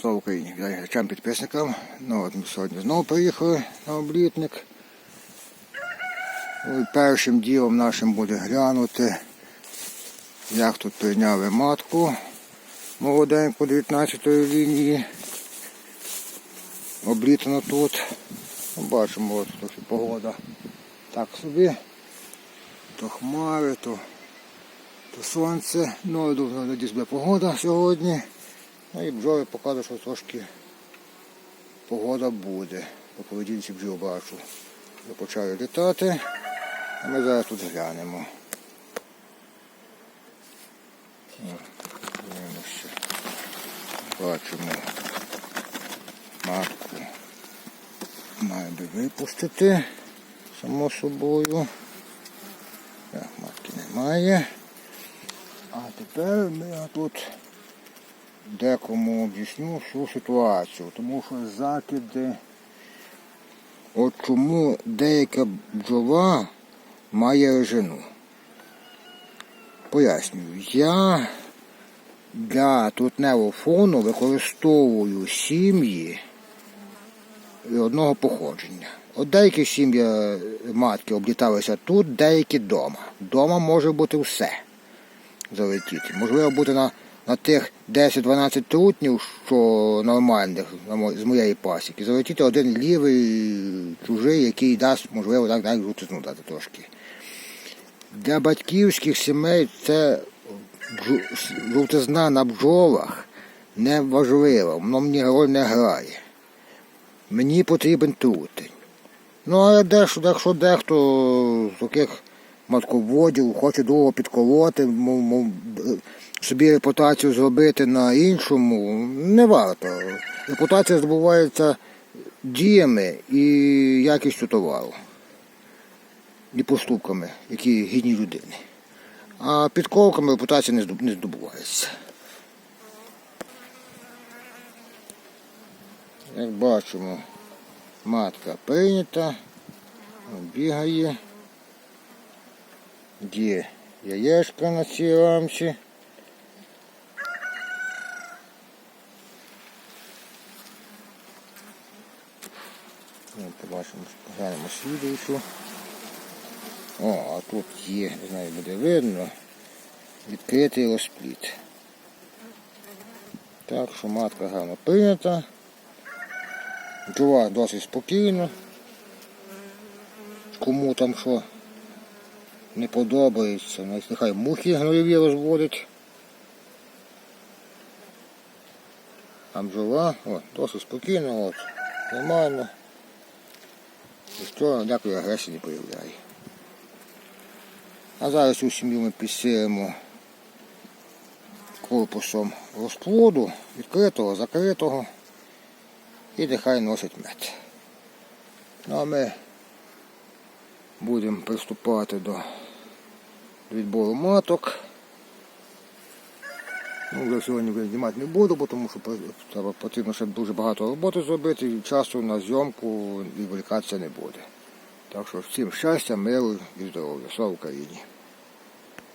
Слава Україні! Вітаю глядачам підписникам. Ну от ми сьогодні знову приїхали на облітник. Ну, і першим ділом нашим буде глянути, як тут прийняли матку молоденьку 19-ї лінії. Облітано тут. Ну, Бачимо, от трохи погода так собі. То хмари, то, то сонце. Ну, думаю, надіюсь, буде погода сьогодні. Ну і бджоли показують, що трошки погода буде. По поведінці бджіл бачу. Вже почали літати. А ми зараз тут глянемо. Дивимося. Бачимо матку. Має би випустити, само собою. Так, матки немає. А тепер ми тут декому об'ясню всю ситуацію, тому що закиди, от чому деяка бджола має режину. Пояснюю, я для трутневого фону використовую сім'ї одного походження. От деякі сім'ї е, матки обліталися тут, деякі вдома. Дома може бути все залетіти. Можливо бути на, на тих 10-12 трутнів, що нормальних з моєї пасіки. Залетіти один лівий, чужий, який дасть, можливо, так навіть жовтизну дати трошки. Для батьківських сімей це жовтизна на бджолах не важлива, воно мені роль не грає. Мені потрібен трутень. Ну, але дехто, якщо дехто з таких матководів хоче довго підколоти, мов, мов, собі репутацію зробити на іншому, не варто. Репутація здобувається діями і якістю товару. І поступками, які гідні людини. А підковками репутація не здобувається. Як бачимо, матка прийнята, бігає. Є яєчка на цій рамці. Ну, побачимо, глянемо слідуючу. О, а тут є, не знаю, буде видно, відкритий розпліт. Так що матка гарно прийнята. Джува досить спокійно. Кому там що не подобається, навіть нехай мухи гнойові розводить. А бджола, о, досить спокійно, от, нормально. Ніхто ніякої агресії не проявляє. А зараз цю сім'ю ми підсіємо корпусом розплоду, відкритого, закритого. І нехай носить мед. Ну а ми будемо приступати до відбору маток. Ну, Я сьогодні знімати не буду, бо тому що треба потрібно ще дуже багато роботи зробити, і часу на зйомку відволікатися не буде. Так що всім щастя, миру і здоров'я. Слава Україні!